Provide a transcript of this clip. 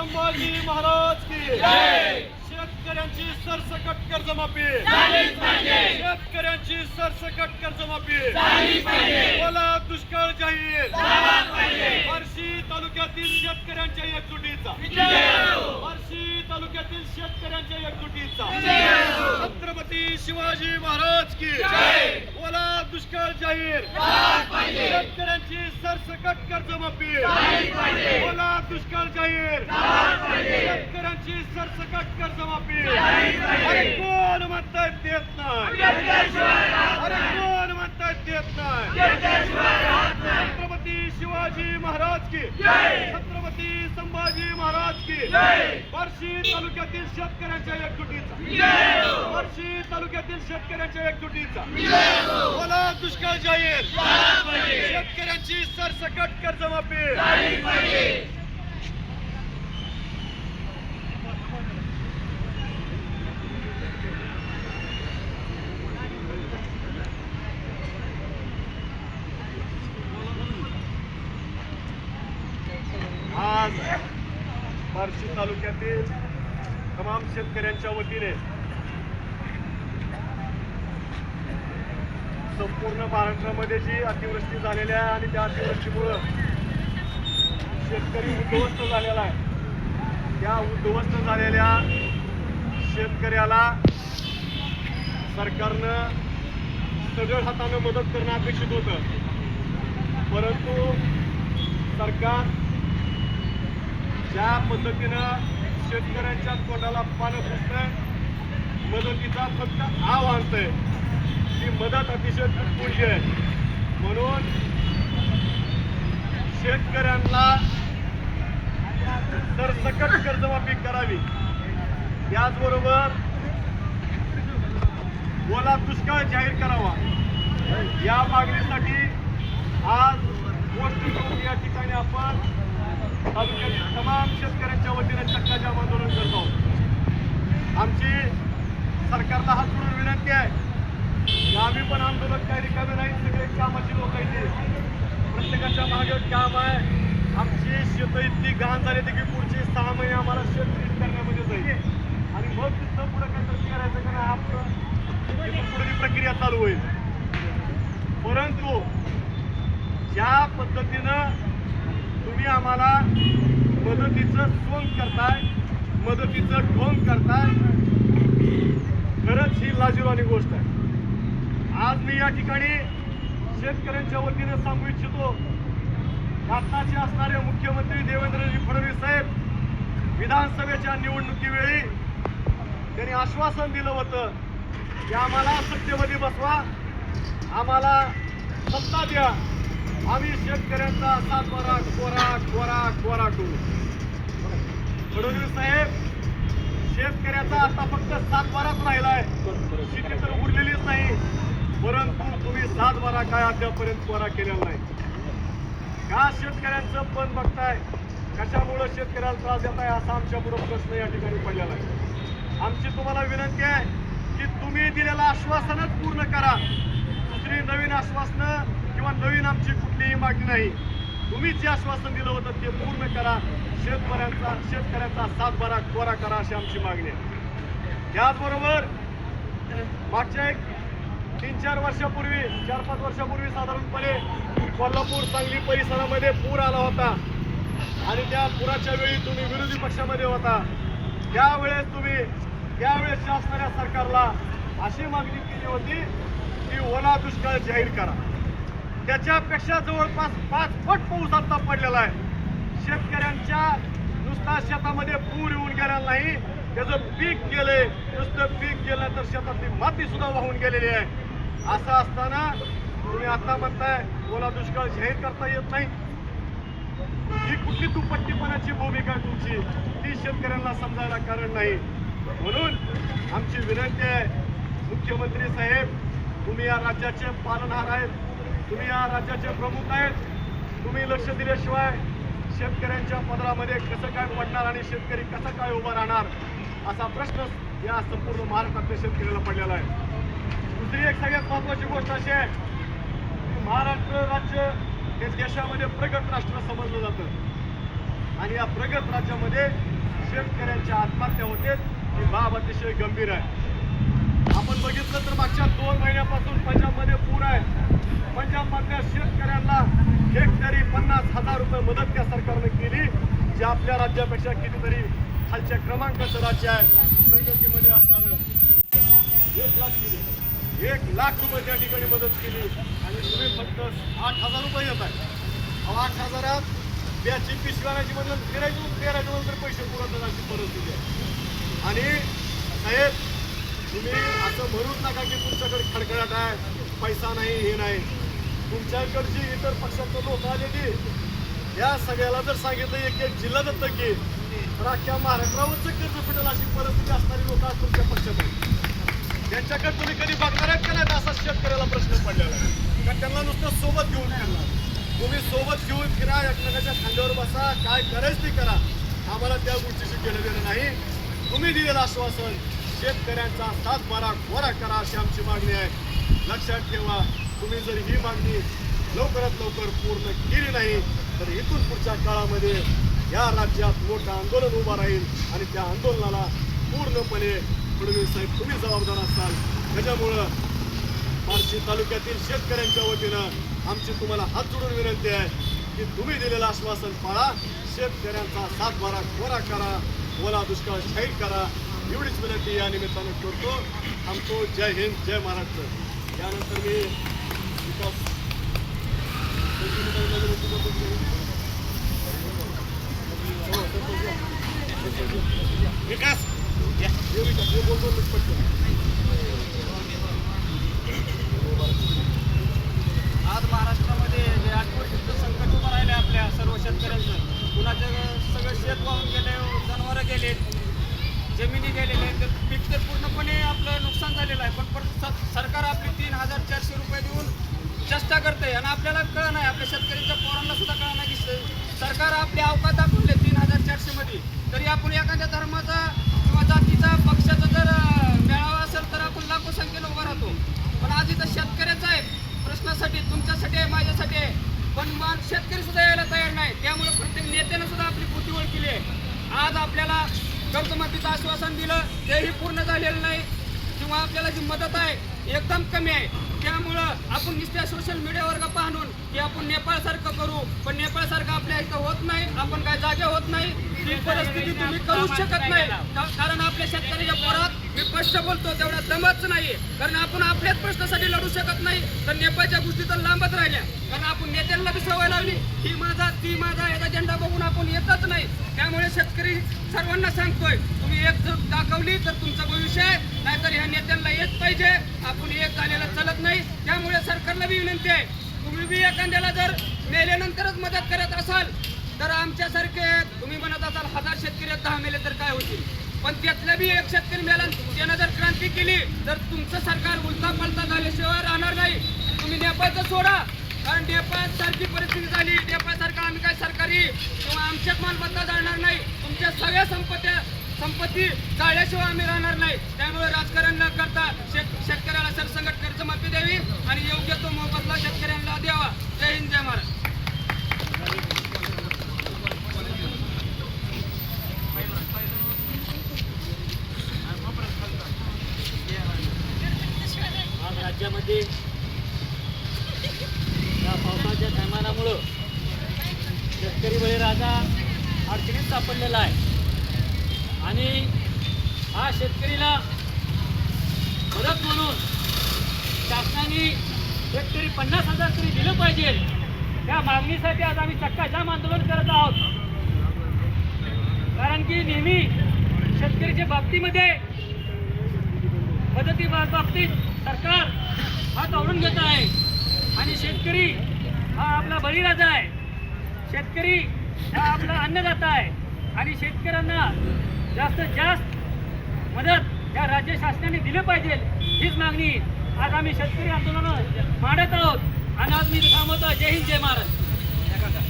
संभाजी महाराज की. शेतकऱ्यांची सरसकट कर्जमाफी. शेतकऱ्यांची सरसकट कर्जमाफी. ओला दुष्काळ जाहीर. बार्शी तालुक्यातील शेतकऱ्यांच्या एकजुटीचा. बार्शी तालुक्यातील शेतकऱ्यांच्या एकजुटीचा. छत्रपती शिवाजी महाराज की. दुष्काळ जाहीर. शेतकऱ्यांची सरसकट कर्जमाफी. ओला दुष्काळ जाहीर. शेतकऱ्यांची सरसकट कर्जमाफी. अरे कोण म्हणतायत देत नाही? अरे कोण म्हणतायत देत नाही? छत्रपती शिवाजी महाराज की. छत्रपती संभाजी महाराज की. बार्शी तालुक्यातील शेतकऱ्यांच्या एकजुटीचा. बार्शी तालुक्यातील शेतकऱ्यांच्या एकजुटीचा. केलं जाईल शेतकऱ्यांची सरसकट कर्जमाफी. आज बार्शी तालुक्यातील तमाम शेतकऱ्यांच्या वतीने संपूर्ण महाराष्ट्रामध्ये जी अतिवृष्टी झालेली आहे आणि त्या अतिवृष्टीमुळं शेतकरी उद्ध्वस्त झालेला आहे. त्या उद्ध्वस्त झालेल्या शेतकऱ्याला सरकारनं सगळं हातानं मदत करणं अपेक्षित होतं. परंतु सरकार ज्या पद्धतीनं शेतकऱ्यांच्या तोंडाला पानं पुसतंय मदतीचा फक्त आव आणतंय ती मदत अतिशय तुटपुंजी आहे. म्हणून शेतकऱ्यांना सरसकट कर्जमाफी करावी. त्याचबरोबर ओला दुष्काळ जाहीर करावा. या मागणीसाठी आज पोस्ट करून या ठिकाणी आपण तालुक्यातील तमाम शेतकऱ्यांच्या वतीने चक्काचे आंदोलन करतो आमची सरकारला हात जोडून विनंती आहे. आम्ही पण आंदोलन काही रिकामे नाही सगळे कामाची लोक इथे प्रत्येकाच्या मागे काम आहे. आमची शेतं इतकी घाण झाली होती की पुढचे सहा महिने आम्हाला शेत करण्यामध्ये जाईल. आणि मग तिथं पुढे काहीतरी करायचं कारण आपलं पुढे प्रक्रिया चालू होईल. परंतु ज्या पद्धतीनं तुम्ही आम्हाला मदतीचं सोंग करताय मदतीचं ढोंग करताय खरंच ही लाजीवानी गोष्ट आहे. आज मी या ठिकाणी शेतकऱ्यांच्या वतीने सांगू इच्छितो आताचे असणारे मुख्यमंत्री देवेंद्रजी फडणवीस साहेब विधानसभेच्या निवडणुकीवेळी त्यांनी आश्वासन दिलं होतं की आम्हाला सत्तेमध्ये बसवा आम्हाला सत्ता द्या. आम्ही शेतकऱ्यांचा सातबारा कोरा कोरा कोरा करू फडणवीस साहेब शेतकऱ्याचा आता फक्त सात राहिलाय शेती तर उरलेलीच नाही परंतु तुम्ही सातबारा काय अद्यापर्यंत कोरा केलेला नाही. का शेतकऱ्यांचं पण बघताय? कशामुळं शेतकऱ्याला त्रास देताय असा आमच्या पुढे प्रश्न या ठिकाणी पडलेला आहे. आमची तुम्हाला विनंती आहे की तुम्ही दिलेलं आश्वासनच पूर्ण करा. दुसरी नवीन आश्वासनं किंवा नवीन आमची कुठलीही मागणी नाही. तुम्ही जे आश्वासन दिलं होतं ते पूर्ण करा. शेतकऱ्यांचा शेतकऱ्यांचा सातबारा कोरा करा अशी आमची मागणी आहे. त्याचबरोबर मागच्या एक तीन चार वर्षापूर्वी चार पाच वर्षापूर्वी साधारणपणे कोल्हापूर सांगली परिसरामध्ये पूर आला होता. आणि त्या पुराच्या वेळी तुम्ही विरोधी पक्षामध्ये होता. त्यावेळेस तुम्ही त्यावेळेस शासनाच्या सरकारला अशी मागणी केली होती की ओला दुष्काळ जाहीर करा. त्याच्यापेक्षा जवळपास पाच पट पाऊस आता पडलेला आहे. शेतकऱ्यांच्या नुसता शेतामध्ये पूर येऊन गेला नाही. त्याचं पीक गेले नुसतं पीक गेलं तर शेतातली माती सुद्धा वाहून गेलेली आहे. असं असताना तुम्ही आता म्हणताय ओला दुष्काळ जाहीर करता येत नाही. ही कुठली दुपट्टीपणाची भूमिका तुमची? ती शेतकऱ्यांना समजायला कारण नाही. म्हणून आमची विनंती आहे मुख्यमंत्री साहेब तुम्ही या राज्याचे पालनहार आहेत तुम्ही या राज्याचे प्रमुख आहेत. तुम्ही लक्ष दिल्याशिवाय शेतकऱ्यांच्या पदरामध्ये कसं काय पडणार आणि शेतकरी कसा काय उभा राहणार असा प्रश्न या संपूर्ण महाराष्ट्रातल्या शेतकऱ्याला पडलेला आहे. दुसरी एक सगळ्यात महत्वाची गोष्ट अशी आहे की महाराष्ट्र राज्य हे देशामध्ये प्रगत राष्ट्र समजलं जातं. आणि या प्रगत राज्यामध्ये शेतकऱ्यांच्या आत्महत्या होते ही बाब अतिशय गंभीर आहे. आपण बघितलं तर मागच्या दोन महिन्यापासून पंजाबमध्ये पूर आहे. पंजाबमधल्या शेतकऱ्यांना हेक्टरी पन्नास हजार रुपये मदत त्या सरकारनं केली जी आपल्या राज्यापेक्षा कितीतरी खालच्या क्रमांकाचं राज्य आहे. प्रगतीमध्ये असणारं एक लाख केली. एक लाख रुपये त्या ठिकाणी मदत केली. आणि तुम्ही फक्त आठ हजार रुपये येत आहे आठ हजारात त्याची पिशव्याची मदत फिरायची फिरायच्या नंतर पैसे पुरवतात अशी परिस्थिती आहे. आणि साहेब तुम्ही असं म्हणूच नका की तुमच्याकडे खडखडाट आहे पैसा नाही हे नाही. तुमच्याकडची इतर पक्षाचे लोक आलेली या सगळ्याला जर सांगितलं एक एक जिल्हा दत्तक की तर अख्ख्या महाराष्ट्रावरचं कर्ज फिटेल अशी परिस्थिती असणारी लोक आज तुमच्या पक्षात यांच्याकडे त्यांच्याकडे तुम्ही कधी बघणार आहेत का नाही? असा शेतकऱ्याला प्रश्न पडलेला आहे. का त्यांना नुसतं सोबत घेऊन फिरणार तुम्ही सोबत घेऊन फिरा एकमेकाच्या खांद्यावर बसा. काय करायचं ते करा. आम्हाला त्या गोष्टीशी केलं गेलं नाही. तुम्ही दिलेलं आश्वासन शेतकऱ्यांचा सातबारा कोरा करा अशी आमची मागणी आहे. लक्षात ठेवा तुम्ही जर ही मागणी लवकरात लवकर पूर्ण केली नाही तर इथून पुढच्या काळामध्ये या राज्यात मोठं आंदोलन उभं राहील आणि त्या आंदोलनाला पूर्णपणे फडणवीस साहेब तुम्ही जबाबदार असाल. त्याच्यामुळं बार्शी तालुक्यातील शेतकऱ्यांच्या वतीनं आमची तुम्हाला हात जोडून विनंती आहे की तुम्ही दिलेलं आश्वासन पाळा. शेतकऱ्यांचा सातबारा कोरा करा ओला दुष्काळ जाहीर करा. एवढीच विनंती या निमित्तानं करतो. थांबतो. जय हिंद जय महाराष्ट्र. त्यानंतर मी विकास विकास या, हे विकास हे बोलतो पटकन आज महाराष्ट्रामध्ये जे आठवडीचं संकट उभं राहिलं आपल्या सर्व शेतकऱ्यांचं कुणाचं सगळं शेत वाहून गेले जनावरं गेले जमिनी गेलेले आहेत, तर पीक तर पूर्णपणे आपलं नुकसान झालेलं आहे. पण परत सरकार आपली तीन हजार चारशे रुपये देऊन चेष्टा करते आणि आपल्याला कळ नाही आपल्या शेतकऱ्यांच्या पोरांना सुद्धा कळ नाही की सरकार आपले अवकात दाखवले तीन हजार चारशेमध्ये तरी आपण एखाद्या धर्म किंवा जातीचा पक्षाचा जर अं, मेळावा असेल तर आपण लाखो संख्येनं उभा राहतो पण आज इथं शेतकऱ्याचा आहे प्रश्नासाठी तुमच्यासाठी आहे माझ्यासाठी आहे पण मग शेतकरी सुद्धा यायला तयार नाही त्यामुळे प्रत्येक नेत्यानं सुद्धा आपली बुद्धिबळ केली आहे आज आपल्याला कर्जमाफीचं आश्वासन दिलं तेही पूर्ण झालेलं नाही जी मदत आहे. एकदम कमी आहे. त्यामुळं आपण नुसत्या सोशल मीडियावर का पाहून की आपण नेपाळसारखं करू. पण नेपाळसारखं आपल्या इथं होत नाही. आपण काय जागे होत नाही. ही परिस्थिती तुम्ही करू शकत नाही. कारण आपल्या शेतकऱ्याच्या पोरात मी स्पष्ट बोलतो तेवढा दमच नाही. कारण आपण आपल्याच प्रश्नासाठी लढू शकत नाही. तर नेपाळच्या गोष्टी तर लांबच राहिल्या कारण आपण नेत्यांना बी सवय लावली. ही माझा ती माझा याचा झेंडा बघून आपण येतच नाही. त्यामुळे शेतकरी सर्वांना सांगतोय तुम्ही एक जर दाखवली तर तुमचं भविष्य आहे. नाहीतर ह्या नेत्यांना येत पाहिजे. आपण एक झालेला चालत नाही. त्यामुळे सरकारला बी विनंती आहे तुम्ही बी एखाद्याला जर मेल्यानंतरच मदत करत असाल तर आमच्यासारखे तुम्ही म्हणत असाल हजार शेतकरी दहा मेले तर काय होतील? पण त्यातल्या बी एक शेतकरी मेला त्यानं जर क्रांती केली तर तुमचं सरकार उलटा पलटा झाल्याशिवाय राहणार नाही. तुम्ही नेपाळचं सोडा. कारण नेपाळ सारखी परिस्थिती झाली डेपा सारखं आम्ही काय सरकारी किंवा आमच्यात मालमत्ता जाणार नाही तुमच्या सगळ्या संपत्त्या संपत्ती जाळल्याशिवाय आम्ही राहणार नाही. त्यामुळे राजकारण न करता शेत शेतकऱ्याला सरसंगट कर्जमाफी द्यावी आणि योग्य तो मोबदला शेतकऱ्यांना द्यावा. जय हिंद जय महाराज राज्यामध्ये शेतकरी अडचणीत सापडलेला आहे. आणि हा शेतकरीला मदत म्हणून शासनाने शेतकरी पन्नास हजार तरी दिलं पाहिजे. त्या मागणीसाठी आज आम्ही चक्काजाम आंदोलन करत आहोत. कारण की नेहमी शेतकरीच्या बाबतीमध्ये मदती बाबतीत सरकार हात आवडून घेत आहे. आणि शेतकरी हा आपला बळीराजा आहे. शेतकरी हा आपला अन्नदाता आहे. आणि शेतकऱ्यांना जास्तीत जास्त मदत या राज्य शासनाने दिलं पाहिजे. हीच मागणी आज आम्ही शेतकरी आंदोलन मांडत आहोत. आणि आज मी थांबवतो. जय हिंद जय महाराष्ट्र.